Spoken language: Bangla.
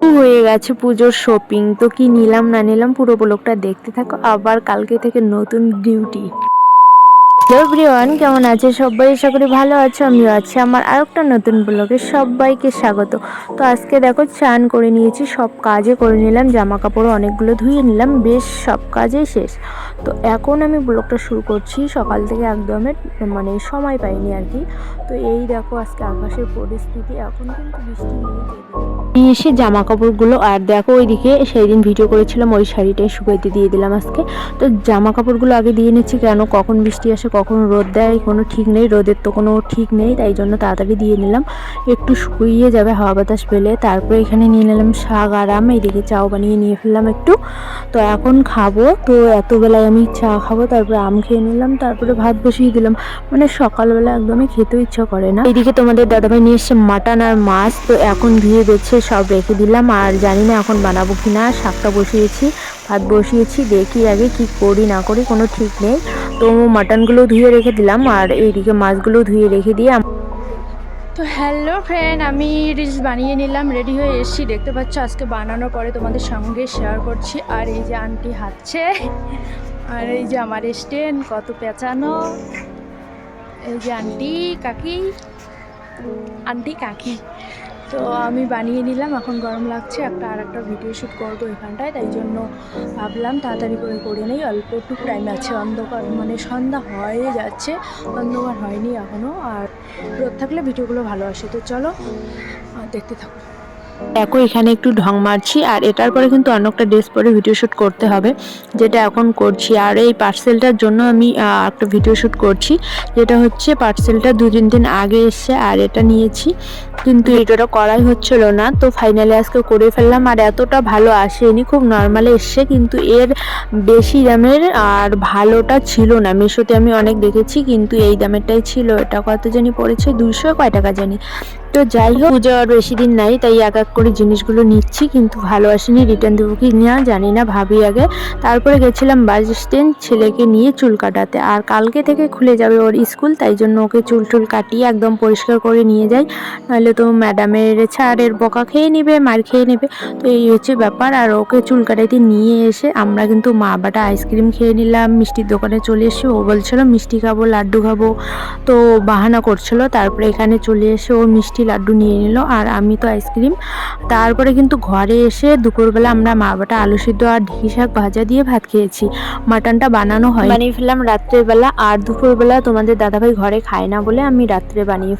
হয়ে গেছে পুজোর শপিং তো কি নিলাম না নিলাম পুরো ব্লগটা দেখতে থাকো। আবার কালকে থেকে নতুন ডিউটি হ্যালো কেমন আছে সবাই? আশা করি ভালো আছো, আমিও আছি। আমার আর একটা নতুন ব্লগে সবাইকে স্বাগত। তো আজকে দেখো চান করে নিয়েছি, সব কাজে করে নিলাম জামা কাপড় অনেকগুলো ধুয়ে নিলাম, বেশ সব কাজেই শেষ। তো এখন আমি ব্লগটা শুরু করছি, সকাল থেকে একদমই মানে সময় পাইনি আর কি। তো এই দেখো, আজকে আকাশের পরিস্থিতি, এখন কিন্তু বৃষ্টি নিয়ে এসে জামা কাপড়গুলো আর দেখো ওইদিকে সেই দিন ভিডিও করেছিলাম, ওই শাড়িটাই শুকাইতে দিয়ে দিলাম আজকে। তো জামা কাপড়গুলো আগে দিয়ে নিচ্ছি, কেন, কখন বৃষ্টি আসে কখন রোদ দেয়, কোনো ঠিক নেই, রোদের তো কোনো ঠিক নেই, তাই জন্য তাড়াতাড়ি দিয়ে নিলাম। একটু শুকিয়ে যাবে হাওয়া বাতাস পেলে, তারপরে এখানে নিয়ে নিলাম শাক আরাম এইদিকে চাও বানিয়ে নিয়ে ফেললাম একটু। তো এখন খাব, তো এত বেলায় আমি চা খাব, তারপরে আম খেয়ে নিলাম, তারপরে ভাত বসিয়ে দিলাম। মানে সকালবেলা একদমই খেতে ইচ্ছা করে না। এদিকে তোমাদের দাদাভাই নিয়ে এসছে মাটন আর মাছ, তো এখন ধুয়ে বেছে সব রেখে দিলাম, আর জানি না এখন বানাবো কি না শাকটা বসিয়েছি, ভাত বসিয়েছি, দেখি আগে কি করি না করি, কোনো ঠিক নেই। তো মাটনগুলো ধুয়ে রেখে দিলাম আর এইদিকে মাছগুলো ধুয়ে রেখে দিয়ে তো হ্যালো ফ্রেন্ড আমি রিলস বানিয়ে নিলাম রেডি হয়ে এসেছি। দেখতে পাচ্ছ, আজকে বানানোর পরে তোমাদের সঙ্গে শেয়ার করছি। আর এই যে আন্টি হাঁটছে, আর এই যে আমার স্ট্যান্ড কত পেঁচানো। এই যে আন্টি কাকি আন্টি কাকি। তো আমি বানিয়ে নিলাম, এখন গরম লাগছে, একটা আর একটা ভিডিও শ্যুট করব এখানটায়, তাই জন্য ভাবলাম তাড়াতাড়ি করে করে নেই, অল্প একটু টাইম আছে, অন্ধকার মানে সন্ধ্যা হয়ে যাচ্ছে, অন্ধকার হয়নি এখনও আর রোদ থাকলে ভিডিওগুলো ভালো আসে, তো চলো দেখতে থাকো। দেখো, এখানে একটু ঢং মারছি, আর এটার পরে কিন্তু অন্য একটা ড্রেস পরে ভিডিও শ্যুট করতে হবে, যেটা এখন করছি। আর এই পার্সেলটার জন্য আমি একটা ভিডিও শ্যুট করছি, যেটা হচ্ছে পার্সেলটা দু তিন দিন আগে এসছে, আর এটা নিয়েছি। কিন্তু ভিডিওটা করাই হচ্ছিল না, তো ফাইনালি আজকে করে ফেললাম, আর এতটা ভালো আসেনি, খুব নর্মালে এসছে, কিন্তু এর বেশি দামের আর ভালোটা ছিল না। মিশোতে আমি অনেক দেখেছি, কিন্তু এই দামেরটাই ছিল। এটা কত জানি পড়েছে? দুইশো কয় টাকা জানি। তো যাই হোক, পুজো আর বেশি দিন নাই, তাই এক এক করে জিনিসগুলো নিচ্ছি, কিন্তু ভালো আসেনি রিটার্ন দেবো কি না জানি না ভাবি আগে। তারপরে গেছিলাম বাস স্ট্যান্ড ছেলেকে নিয়ে চুল কাটাতে। আর কালকে থেকে খুলে যাবে ওর স্কুল তাই জন্য ওকে চুল টুল কাটিয়ে একদম পরিষ্কার করে নিয়ে যাই। নাহলে তো ম্যাডামের ছাড়ের বকা খেয়ে নেবে, মার খেয়ে নেবে। তো এই হচ্ছে ব্যাপার, আর ওকে চুল কাটাইতে নিয়ে এসে আমরা কিন্তু মা বাটা আইসক্রিম খেয়ে নিলাম, মিষ্টির দোকানে চলে এসে ও বলছিল, মিষ্টি খাব, লাড্ডু খাব। তো বাহানা করছিল, তারপরে এখানে চলে এসে ও মিষ্টি লাড্ডু নিয়ে নিল আর আমি তো আইসক্রিম। তারপরে কিন্তু ঘরে এসে দুপুরবেলা আমরা মা বাটা আলু সিদ্ধ আর ঢেঁকি শাক ভাজা দিয়ে ভাত খেয়েছি। মাটনটা বানানো হয় বানিয়ে ফেললাম রাত্রেবেলা। আর দুপুরবেলা তোমাদের দাদাভাই ঘরে খায় না বলে আমি রাত্রে বানিয়ে